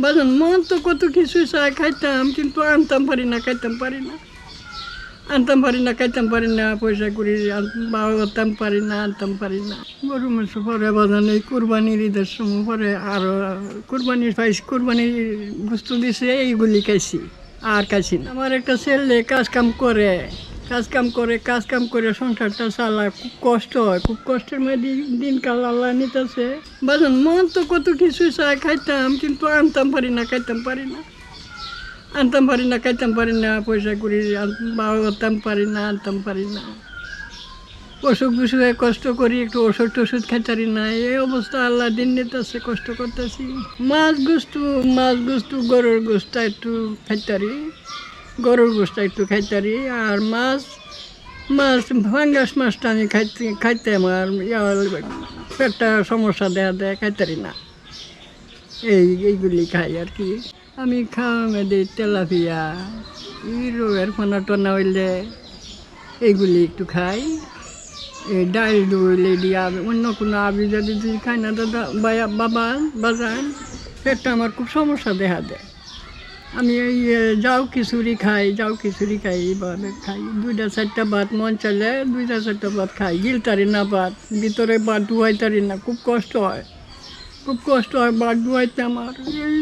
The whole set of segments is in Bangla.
বাজান মন তো কত কিছু চাই খাইতাম, কিন্তু আনতাম পারি না, খাইতাম পারি না। আনতাম পারি না, খাইতাম পারি না, পয়সা করি বাড়তাম পারি না, আনতাম পারি না। গরু, মাংস পরে বাজান এই কুরবানির ঈদের সময় পরে আর কুরবানির পাইছি কুরবানির বস্তু দিছে, এইগুলি খাইছি, আর খাইছি না। আমার একটা ছেলে কাজ কাম করে কাজ কাম করে কাজ কাম করে সংসারটা চালা খুব কষ্ট হয়, খুব কষ্টের মধ্যে দিনকাল আল্লাহ নিতেছে। বাজান, মন তো কত কিছু চাই খাইতাম, কিন্তু আনতাম পারি না, খাইতাম পারি না। আনতাম পারি না, খাইতাম পারি না, পয়সা করি বাড়তাম পারি না, আনতাম পারি না। অসুখ বিসুখে কষ্ট করি, একটু ওষুধ টষুধ খাইতারি না। এই অবস্থা আল্লাহ দিন নিতেছে, কষ্ট করতেছি। মাছ গুস্তু মাছ গুস্তু, গরুর গোস্তা একটু খাইতারি। গরুর গোস্তা একটু খাইতারি আর মাছ মাছ ফাঙ্গাস মাছটা আমি খাইতে খাইতে আমার পেটটা সমস্যা দেয়া দেয় খাইতারি না। এই, এইগুলি খাই আর কি। আমি খাওয়া মেয়েদের তেলাপিয়া, এই রোগের ফোনা টোনা হইলে এইগুলি একটু খাই। এই ডাল হইলে দিয়ে অন্য কোনো আবি যদি যদি খাই না, দাদা বাবা, বাজান, পেটটা আমার খুব সমস্যা দেখা দেয়। আমি এই যাও খিচুড়ি খাই, যাও খিচুড়ি খাই এইভাবে খাই। দুইটা, চারটা ভাত মন চলে, দুইটা, চারটা ভাত খাই। গিলতারি না ভাত, ভিতরে ভাত ডুয়াইতারি না, খুব কষ্ট হয়। খুব কষ্ট হয় ভাত ধুয়াইতে আমার। এই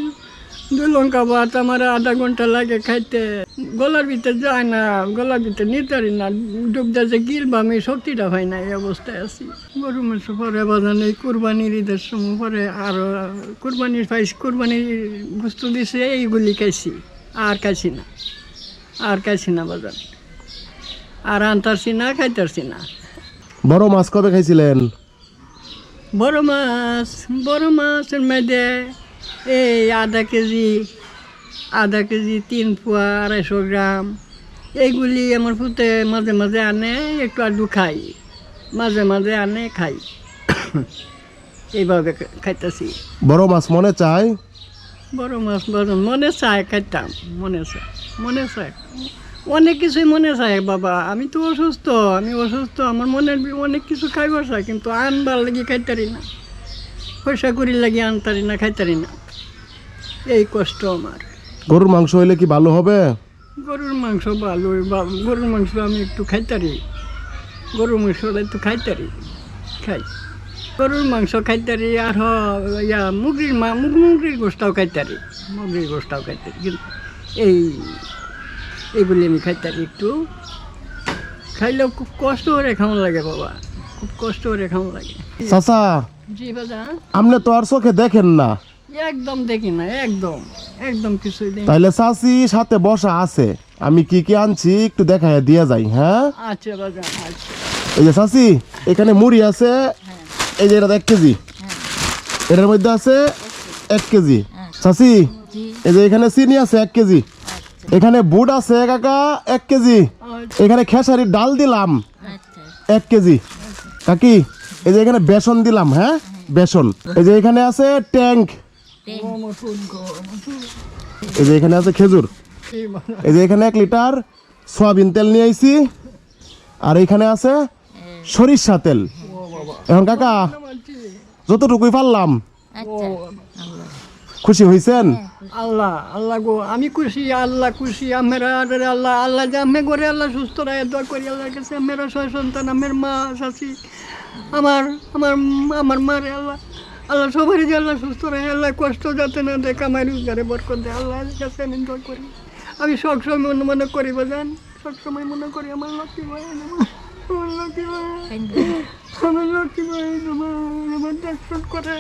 দুই লঙ্কা ভাত আমার আধা ঘণ্টা লাগে খাইতে। গলার ভিতরে যায় না গলার ভিতরে নিতারি না ডুবদা যে গিলবা আমি শক্তিটা হয় না এই অবস্থায় আছি। গরু মাংস পরে বাজান এই কুরবানির ঈদের সময় পরে আর কুরবানির পাইছি কুরবানির গুস্তু দিছে এইগুলি খাইছি আর খাইছি না আর খাইছি না বাজান আর আনতারছি না খাইতারছি না। বড় মাছ কবে খাইছিলেন? বড় মাছ বড় মাছের মধ্যে এই আধা কেজি আধা কেজি তিন পোয়া আড়াইশো গ্রাম। এইগুলি আমার পুতে মাঝে মাঝে আনে একটু আধটু খাই। মাঝে মাঝে আনে খাই। এইভাবে খাইতেছি। বড় মাছ মনে চায় বড় মাছ বড় মনে চায় খাইতাম মনে চায় মনে চায়। অনেক কিছুই মনে চায় বাবা। আমি তো অসুস্থ আমি অসুস্থ আমার মনের অনেক কিছু খাইবার চাই কিন্তু আনবার লাগি খাইতারি না। পয়সা করি লাগি আনতারি না খাইতারি না। এই কষ্ট আমার। গরুর মাংস হইলে কি ভালো হবে? গরুর মাংস ভালো গরুর মাংস আমি একটু খাইতারি। গরুর মাংস হলে একটু খাইতারি খাই। গরুর মাংস খাইতারি আর হ- ইয়া মুগরির মা মুগ মুগরির গোষ্ঠটাও খাইতারি মুগরির গোষ্ঠটাও খাইতারি। কিন্তু এই এইগুলি আমি খাইতারি একটু। খাইলেও খুব কষ্ট করে খাওয়ান লাগে বাবা খুব কষ্ট করে খাওয়ান লাগে। চাচা জি বাজা আপনি তো আর চোখে দেখেন না। একদম দেখি না একদম একদম কিছুই দেখি চাচি সাথে বসা আছে আমি কি কি আনছি একটু দেখায় দিয়ে যাই হ্যাঁ? আচ্ছা বাজা আচ্ছা। এই যে চাচি এখানে মুড়ি আছে এই যে এটা এক কেজি। এটার মধ্যে আছে এক কেজি। চাচি এই যে এখানে চিনি আছে এক কেজি। এখানে বুট আছে কাকা এক কেজি। আচ্ছা। এখানে খেসারির ডাল দিলাম এক কেজি। কাকি এই যে এখানে বেসন দিলাম হ্যাঁ? বেসন। এই যে এখানে আছে ট্যাঙ্ক এই যে এখানে আছে খেজুর। এই যে এখানে এক লিটার সয়াবিন তেল নিয়ে আইছি। আর এখানে আছে সরিষা তেল। এখন কাকা যতটুকুই পারলাম। খুশি হয়েছেন আল্লাহ আল্লাহ গো আমি খুশি আল্লাহ খুশি আমরা আল্লাহ আল্লাহ যে আমি করে আল্লাহ সুস্থ রায় দোয়া করি আল্লাহর কাছে মেরা ছয় সন্তান আমার মা শাশি আমার আমার আমার মারে আল্লাহ। আল্লাহ সবারই যে আল্লাহ সুস্থ রাখে আল্লাহ কষ্ট যাতে না দেয় কামাই রোজগারে বরকত দেয় আল্লাহর কাছে আমি দোয়া করি। আমি সবসময় মনে মনে করি বাজান সবসময় মনে করি আমার লক্ষ্মী ভাই আমার লক্ষ্মী ভাই। আমার লক্ষ্মী ভাই আমার আমার করে।